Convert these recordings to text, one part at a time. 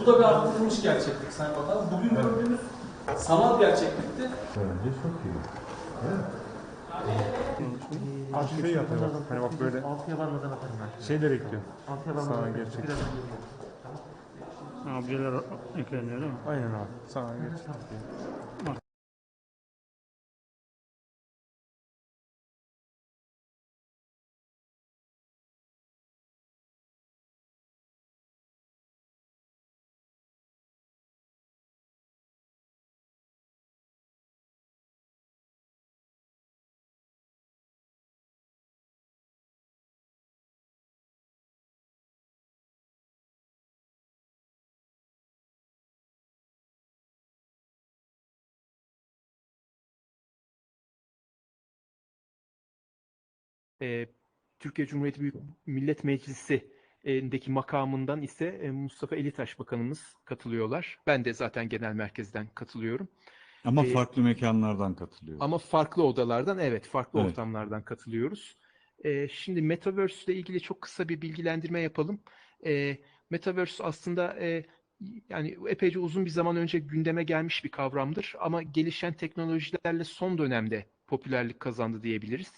Bu da bir arttırılmış gerçeklik Sayın Bakanım. Bugün gördüğümüz sanal gerçeklikti. Bence çok iyi. Az şey yapıyor bak. Hani bak böyle Altıya varmadan atarım ben. şeyler ekliyor. Altıya varmadan Sana atarım. gerçek. Objeler ekleniyor değil mi? Aynen abi. Sana gerçek. E, Türkiye Cumhuriyeti Büyük Millet Meclisi'ndeki makamından ise e, Mustafa Elitaş Bakanımız katılıyorlar. Ben de zaten genel merkezden katılıyorum. Ama Ee, farklı mekanlardan katılıyor. Ama farklı odalardan evet farklı Evet. ortamlardan katılıyoruz. E, şimdi Metaverse ile ilgili çok kısa bir bilgilendirme yapalım. E, Metaverse aslında e, yani epeyce uzun bir zaman önce gündeme gelmiş bir kavramdır ama gelişen teknolojilerle son dönemde popülerlik kazandı diyebiliriz.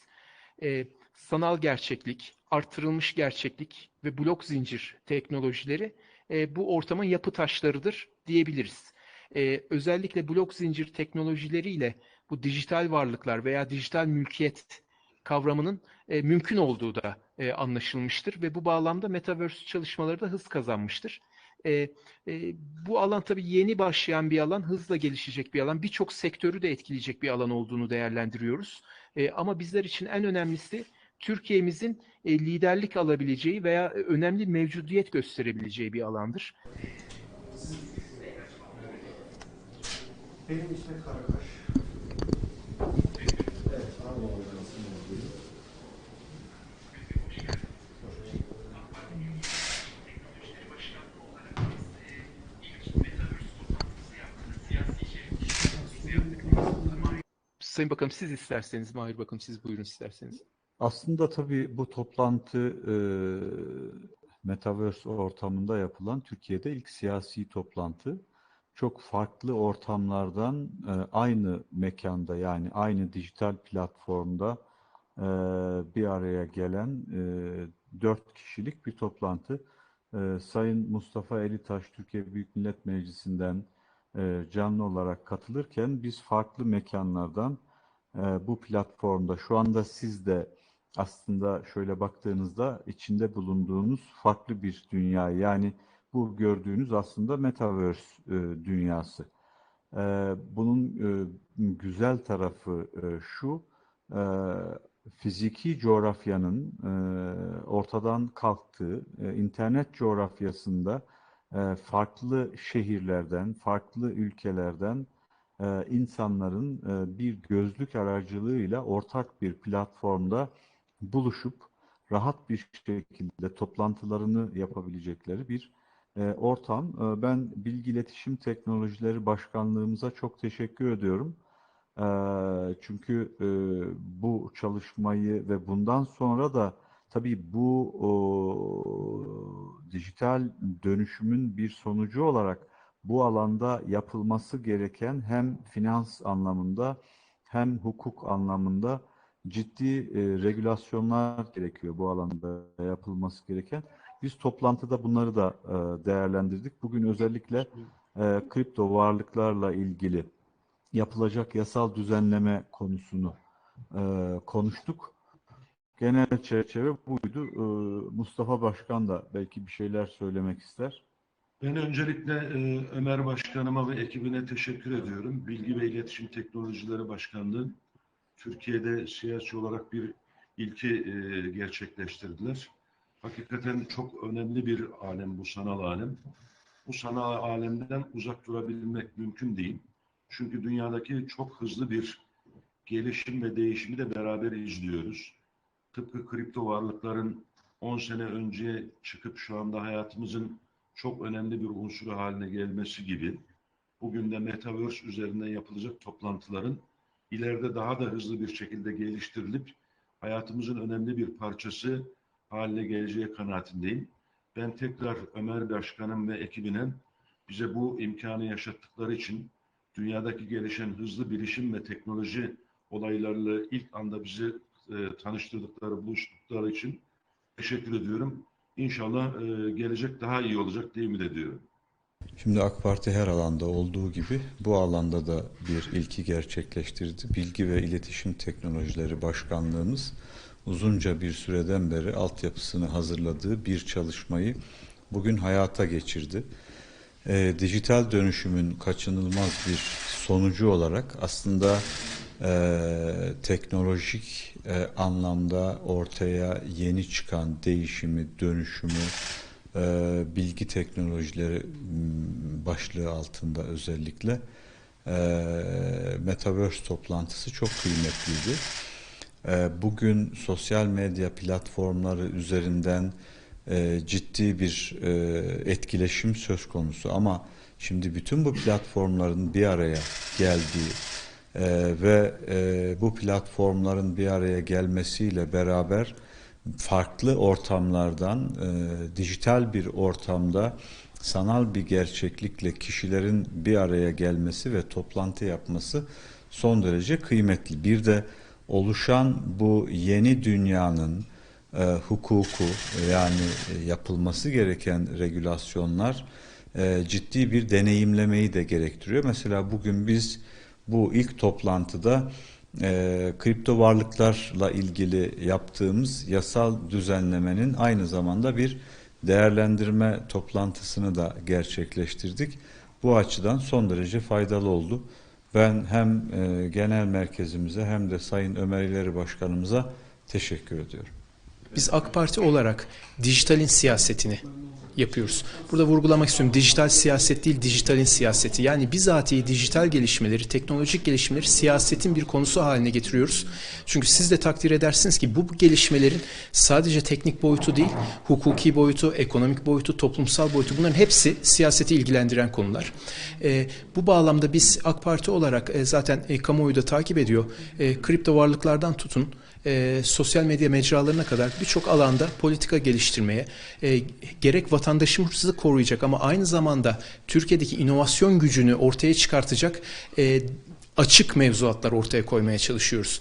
E, sanal gerçeklik, artırılmış gerçeklik ve blok zincir teknolojileri e, bu ortamın yapı taşlarıdır diyebiliriz. E, özellikle blok zincir teknolojileriyle bu dijital varlıklar veya dijital mülkiyet kavramının e, mümkün olduğu da e, anlaşılmıştır ve bu bağlamda Metaverse çalışmaları da hız kazanmıştır. E, e, bu alan tabii yeni başlayan bir alan, hızla gelişecek bir alan, birçok sektörü de etkileyecek bir alan olduğunu değerlendiriyoruz. E, ama bizler için en önemlisi Türkiye'mizin e, liderlik alabileceği veya e, önemli mevcudiyet gösterebileceği bir alandır. Benim ismim Karakaş. Evet, Anadolu. Sayın Bakanım siz isterseniz, Mahir Bakanım siz buyurun isterseniz. Aslında tabii bu toplantı e, Metaverse ortamında yapılan Türkiye'de ilk siyasi toplantı. Çok farklı ortamlardan e, aynı mekanda yani aynı dijital platformda e, bir araya gelen e, dört kişilik bir toplantı. E, Sayın Mustafa Elitaş Türkiye Büyük Millet Meclisi'nden e, canlı olarak katılırken biz farklı mekanlardan e, bu platformda şu anda siz de aslında şöyle baktığınızda içinde bulunduğunuz farklı bir dünya. Yani bu gördüğünüz aslında Metaverse e, dünyası. E, bunun e, güzel tarafı e, şu, e, fiziki coğrafyanın e, ortadan kalktığı, e, internet coğrafyasında e, farklı şehirlerden, farklı ülkelerden e, insanların e, bir gözlük aracılığıyla ortak bir platformda buluşup rahat bir şekilde toplantılarını yapabilecekleri bir e, ortam. E, ben Bilgi İletişim Teknolojileri Başkanlığımıza çok teşekkür ediyorum. E, çünkü e, bu çalışmayı ve bundan sonra da tabii bu o, dijital dönüşümün bir sonucu olarak bu alanda yapılması gereken hem finans anlamında hem hukuk anlamında ciddi e, regülasyonlar gerekiyor bu alanda yapılması gereken. Biz toplantıda bunları da e, değerlendirdik. Bugün özellikle e, kripto varlıklarla ilgili yapılacak yasal düzenleme konusunu e, konuştuk. Genel çerçeve buydu. E, Mustafa Başkan da belki bir şeyler söylemek ister. Ben öncelikle e, Ömer Başkanıma ve ekibine teşekkür ediyorum. Bilgi ve İletişim Teknolojileri Başkanlığı Türkiye'de siyasi olarak bir ilki e, gerçekleştirdiler. Hakikaten çok önemli bir alem bu sanal alem. Bu sanal alemden uzak durabilmek mümkün değil. Çünkü dünyadaki çok hızlı bir gelişim ve değişimi de beraber izliyoruz. Tıpkı kripto varlıkların 10 sene önce çıkıp şu anda hayatımızın çok önemli bir unsuru haline gelmesi gibi bugün de Metaverse üzerinden yapılacak toplantıların ileride daha da hızlı bir şekilde geliştirilip hayatımızın önemli bir parçası haline geleceği kanaatindeyim. Ben tekrar Ömer Başkanım ve ekibine bize bu imkanı yaşattıkları için dünyadaki gelişen hızlı bilişim ve teknoloji olaylarıyla ilk anda bizi e, tanıştırdıkları, buluştukları için teşekkür ediyorum. İnşallah e, gelecek daha iyi olacak diye ümit ediyorum. Şimdi AK Parti her alanda olduğu gibi bu alanda da bir ilki gerçekleştirdi. Bilgi ve İletişim Teknolojileri Başkanlığımız uzunca bir süreden beri altyapısını hazırladığı bir çalışmayı bugün hayata geçirdi. Ee, dijital dönüşümün kaçınılmaz bir sonucu olarak aslında e, teknolojik e, anlamda ortaya yeni çıkan değişimi, dönüşümü, e, bilgi teknolojileri başlığı altında özellikle e, Metaverse toplantısı çok kıymetliydi. E, bugün sosyal medya platformları üzerinden e, ciddi bir e, etkileşim söz konusu ama şimdi bütün bu platformların bir araya geldiği e, ve e, bu platformların bir araya gelmesiyle beraber farklı ortamlardan e, dijital bir ortamda sanal bir gerçeklikle kişilerin bir araya gelmesi ve toplantı yapması son derece kıymetli. Bir de oluşan bu yeni dünyanın e, hukuku yani e, yapılması gereken regülasyonlar e, ciddi bir deneyimlemeyi de gerektiriyor. Mesela bugün biz bu ilk toplantıda e, kripto varlıklarla ilgili yaptığımız yasal düzenlemenin aynı zamanda bir değerlendirme toplantısını da gerçekleştirdik. Bu açıdan son derece faydalı oldu. Ben hem e, genel merkezimize hem de Sayın Ömer İleri Başkanımıza teşekkür ediyorum. Biz AK Parti olarak dijitalin siyasetini yapıyoruz. Burada vurgulamak istiyorum. Dijital siyaset değil, dijitalin siyaseti. Yani bizatihi dijital gelişmeleri, teknolojik gelişmeleri siyasetin bir konusu haline getiriyoruz. Çünkü siz de takdir edersiniz ki bu gelişmelerin sadece teknik boyutu değil, hukuki boyutu, ekonomik boyutu, toplumsal boyutu bunların hepsi siyaseti ilgilendiren konular. Ee, bu bağlamda biz AK Parti olarak e, zaten e, kamuoyu da takip ediyor. E, kripto varlıklardan tutun, e, sosyal medya mecralarına kadar birçok alanda politika geliştirmeye, e, gerek vatandaşımızı koruyacak ama aynı zamanda Türkiye'deki inovasyon gücünü ortaya çıkartacak e, açık mevzuatlar ortaya koymaya çalışıyoruz.